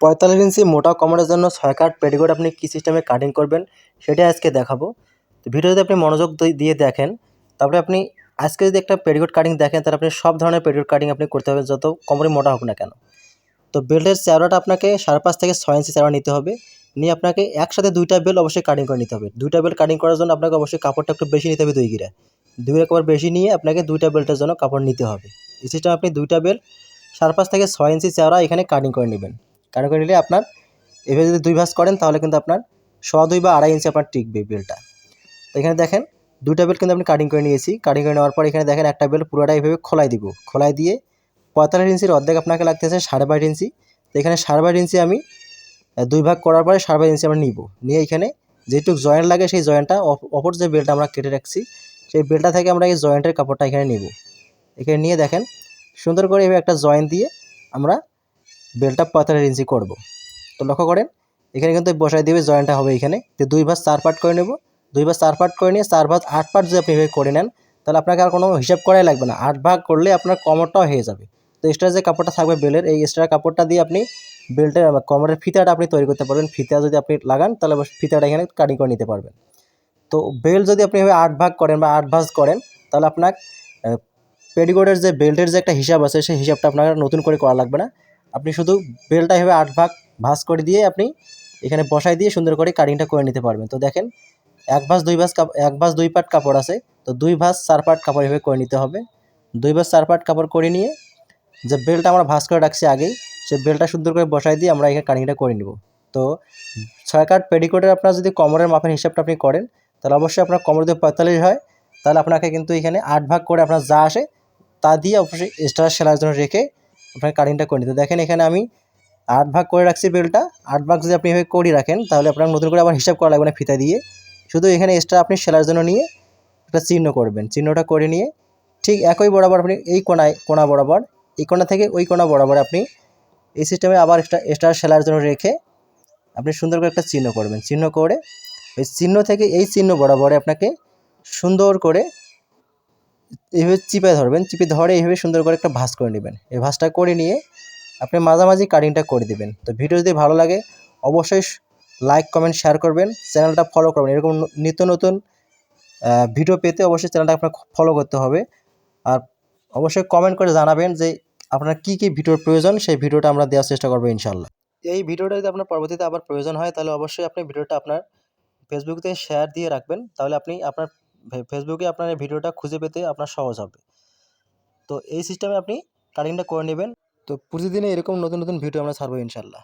পঁয়তাল্লিশ ইঞ্চি মোটা কোমরের জন্য ছয় কাট পেটিকোট আপনি কী সিস্টেমে কাটিং করবেন সেটাই আজকে দেখাবো। তো ভিডিও যদি আপনি মনোযোগ দিয়ে দেখেন। তারপরে আপনি আজকে যদি একটা পেটিকোট কাটিং দেখেন, তাহলে আপনি সব ধরনের পেটিকোট কাটিং আপনি করতে হবে যত কোমরে মোটা হোক না কেন। তো বেল্টের চেওড়াটা আপনাকে সাড়ে পাঁচ থেকে ছয় ইঞ্চি চেওড়া নিতে হবে। নিয়ে আপনাকে একসাথে দুইটা বেল অবশ্যই কাটিং করে নিতে হবে। দুইটা বেল কাটিং করার জন্য আপনাকে অবশ্যই কাপড়টা একটু বেশি নিতে হবে দুই গিরা দুই কাপড় বেশি নিয়ে আপনাকে দুইটা বেল্টের জন্য কাপড় নিতে হবে। এই সিস্টেম আপনি দুইটা বেল সাড়ে পাঁচ থেকে ছয় ইঞ্চি চেওড়া এখানে কাটিং করে নেবেন। কাটিং করে নিলে আপনার এভাবে যদি দুই ভাঁজ করেন, তাহলে কিন্তু আপনার শ দুই বা আড়াই ইঞ্চি আপনার টিকবে বেলটা তো এখানে দেখেন, দুইটা বেল কিন্তু আমি কাটিং করে নিয়েছি। কাটিং করে নেওয়ার পর এখানে দেখেন একটা বেল পুরোটা এইভাবে খোলাই দিব। খোলাই দিয়ে পঁয়তাল্লিশ ইঞ্চির অর্ধেক আপনাকে লাগতেছে সাড়ে বাইশ ইঞ্চি তো এখানে সাড়ে বাইশ ইঞ্চি আমি দুই ভাগ করার পরে সাড়ে বাইশ ইঞ্চি আমরা নিব। নিয়ে এখানে যেটুক জয়েন্ট লাগে সেই জয়েন্টটা অপর যে বেলটা আমরা কেটে রাখছি, সেই বেলটা থেকে আমরা এই জয়েন্টের কাপড়টা এখানে নিব। এখানে নিয়ে দেখেন, সুন্দর করে এভাবে একটা জয়েন্ট দিয়ে আমরা বেলটা পঁয়তাল্লিশ ইঞ্চি করব। তো লক্ষ্য করেন, এখানে কিন্তু বসাই দিবে জয়েন্টটা হবে এখানে। তো দুই ভাঁজ চার পার্ট করে নেব। দুই ভাঁজ চার পার্ট করে নিয়ে চার ভাঁজ আট পার্ট যদি আপনি এভাবে করে নেন, তাহলে আপনাকে আর কোনো হিসাব করাই লাগবে না। আট ভাগ করলে আপনার কমরটাও হয়ে যাবে। তো এক্সট্রা যে কাপড়টা থাকবে বেলের, এই এক্সট্রা কাপড়টা দিয়ে আপনি বেল্টের কমরের ফিতাটা আপনি তৈরি করতে পারবেন। ফিতা যদি আপনি লাগান, তাহলে ফিতাটা এখানে কাটিং করে নিতে পারবেন। তো বেল্ট যদি আপনি এভাবে আট ভাগ করেন বা আট ভাঁজ করেন, তাহলে আপনার পেডিকোটের যে বেল্টের যে একটা হিসাব আছে, সেই হিসাবটা আপনার নতুন করে করা লাগবে না। আপনি শুধু বেলটা এভাবে আট ভাগ ভাঁজ করে দিয়ে আপনি এখানে বসাই দিয়ে সুন্দর করে কাটিংটা করে নিতে পারবেন। তো দেখেন, এক ভাঁজ দুই ভাঁজ এক ভাঁজ দুই পাট কাপড় আছে, তো দুই ভাঁজ চার পাট কাপড় এভাবে করে নিতে হবে। দুই ভাঁজ চার পাট কাপড় করে নিয়ে যে বেলটা আমরা ভাঁজ করে রাখছি আগেই সেই বেলটা সুন্দর করে বসাই দিয়ে আমরা এখানে কাটিংটা করে নিব। তো ছয় কাট পেডিকোটের আপনার যদি কোমরের মাপের হিসাবটা আপনি করেন, তাহলে অবশ্যই আপনার কোমর যদি পঁয়তাল্লিশ হয়, তাহলে আপনাকে কিন্তু এখানে আট ভাগ করে আপনার যা আসে, তা দিয়ে অবশ্যই এক্সট্রা সেলার জন্য রেখে আপনার কাটিংটা করে নিতে দেখেন এখানে আমি আট ভাগ করে রাখছি বেলটা আট ভাগ যদি আপনি এভাবে করে রাখেন, তাহলে আপনার নতুন করে আবার হিসাব করা লাগবে না ফিতা দিয়ে। শুধু এখানে এক্সট্রা আপনি সেলার জন্য নিয়ে একটা চিহ্ন করবেন। চিহ্নটা করে নিয়ে ঠিক একই বরাবর আপনি এই কোনায়, কোনা বরাবর, এই কোনা থেকে ওই কোনা বরাবর আপনি এই সিস্টেমে আবার এক্সট্রা এক্সট্রা সেলার জন্য রেখে আপনি সুন্দর করে একটা চিহ্ন করবেন। চিহ্ন করে ওই চিহ্ন থেকে এই চিহ্ন বরাবরে আপনাকে সুন্দর করে এইভাবে চিপে ধরবেন, চিপে ধরে এইভাবে সুন্দর করে একটা ভাঁজ করে নেবেন। এই ভাঁজটা করে নিয়ে আপনি মাঝামাঝি কাটিংটা করে দিবেন। তো ভিডিও যদি ভালো লাগে, অবশ্যই লাইক কমেন্ট শেয়ার করবেন। চ্যানেলটা ফলো করবেন। এরকম নিত্য নতুন ভিডিও পেতে অবশ্যই চ্যানেলটা আপনার ফলো করতে হবে। আর অবশ্যই কমেন্ট করে জানাবেন যে আপনার কী কী ভিডিওর প্রয়োজন, সেই ভিডিওটা আমরা দেওয়ার চেষ্টা করব ইনশাল্লাহ এই ভিডিওটা যদি আপনার পরবর্তীতে আবার প্রয়োজন হয়, তাহলে অবশ্যই আপনি ভিডিওটা আপনার ফেসবুক থেকে শেয়ার দিয়ে রাখবেন। তাহলে আপনি আপনার ফেসবুকে আপনার এই ভিডিওটা খুঁজে পেতে আপনার সহজ হবে। তো এই সিস্টেমে আপনি কাটিংটা করে নেবেন। তো প্রতিদিনে এরকম নতুন নতুন ভিডিও আমরা ছাড়বো ইনশাল্লাহ